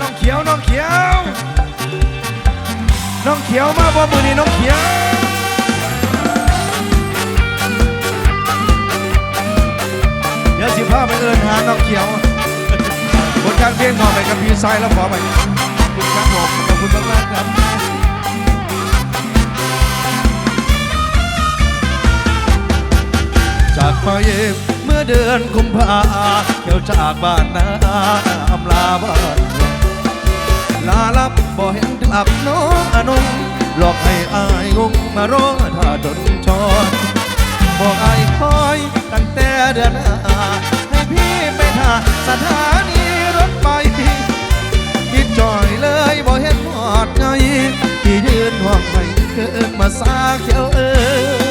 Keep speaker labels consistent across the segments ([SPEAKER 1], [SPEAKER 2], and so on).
[SPEAKER 1] น้องเขียวน้องเขียว น้องเขียวมาบ่มือนี้น้องเขียวเดี๋ยวสิพาไปเอินหาน้องเขียวบนการเพียงขอไปกับพี่ชายแล้วขอไปขอบคุณครับผมขอบคุณมากครับจากมาเย็บเมื่อเดือนกุมภาเที่ยวจากบ้านนาอำลาบ้าน ลาลับบ่เห็นกลับน้องอนงหลอกให้อายงงมารอถ้าจนชอนบอกอายคอยตั้งแต่เดือนหน้าให้พี่ไปทาสถานีรถไฟคิดจ่อยเลยบ่เห็นหอดไงที่ยืนห่วงไปเกินมาซาเขียวเออ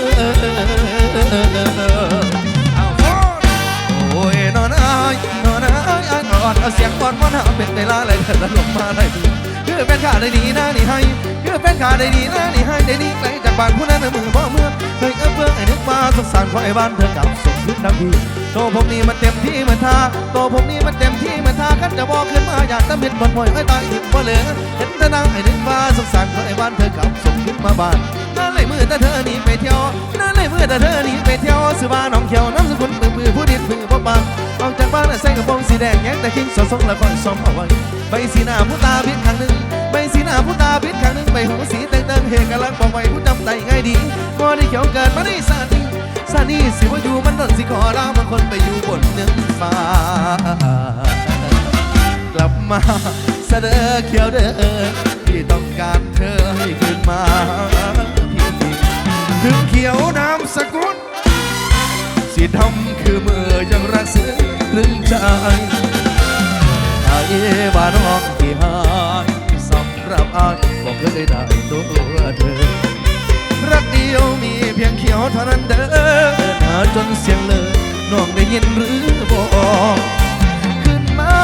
[SPEAKER 1] เวลาอะไรเถิดลงมาได้ดีคือเป็นขาได้ดีนะนี่ให้คือเป็นขาได้ดีนะนี่ให้ได้ดีไกลจากบ้านผู้นั้นมือพ่อเมื่อเฮ้ยเออเพื่อไอ้นึกมาสงสารขอไอ้บ้านเธอกลับส่งขึ้นดังดีโตผมนี่มันเต็มที่เหมือนทาโตผมนี่มันเต็มที่เหมือนทากันจะบอกขึ้นมาอยากตะเบ็ดบนหอยไว้ตายหิบบ่เหลือเห็นแต่นางไอ้นึกมาสงสารขอไอ้บ้านเธอกลับส่งขึ้นมาบ้านนั่นเลยมือแต่เธอหนีไปเที่ยวนั่นเลยมือแต่เธอหนีไปเที่ยวสือบ้านน้องเขียวน้ำสกุลมือมือผู้ดินมือบ่ปังออกจากบ้านใส่กระโปรง สีแดงแยงแต่คิงสดทรงและคอยซ้อมเอาไว้ใบสีหน้าผู้ตาพิษครั้งหนึ่งใบสีหน้าผู้ตาพิษครั้งหนึ่งใบหูสีเต่งเต่งเฮกำลังบอกไว้ผู้จำใจง่ายดีบ่ได้เขียวเกิดมาได้สาดีสาดีสิว่าอยู่มันต้นสิขอลาบางคนไปอยู่บนเนื้อฟ้ากลับมาเสดอเขียวเดินที่ต้องการเธอให้คืนมา สีดำคือมือยังรักซึ้งลึงใจไอ้บ้าน้องที่หายสำหรับอายบอกเคยได้ตัวเธอ รักเดียวมีเพียงเขียวเท่านั้นเด้อหาจนเสียงเลยน้องได้ยินหรือบอกขึ้นมา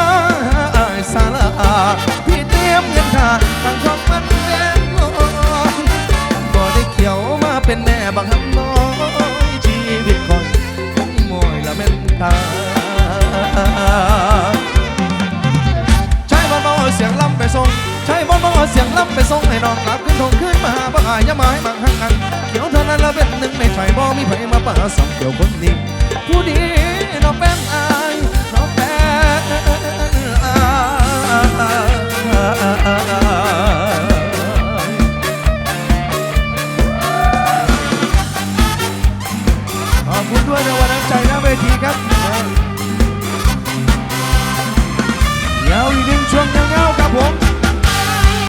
[SPEAKER 1] อายสาลาพี่เตรียมเงินทาทางของมันแม่นลอยบ่ได้เขียวมาเป็นแม่บังคับน้อยชีวิตคอย เมนตาใช้บอลบอลเสียงล้ำไปส่งใช้บอลบอลเสียงล้ำไปส่งให้น้องกลับขึ้นทงขึ้นมาบ่อายยามาให้บังหักกันเขียวเท่านั้นละเป็นหนึ่งในใจบ่มีไผมาป่าสองเกี่ยวคนนี้ผู้ดี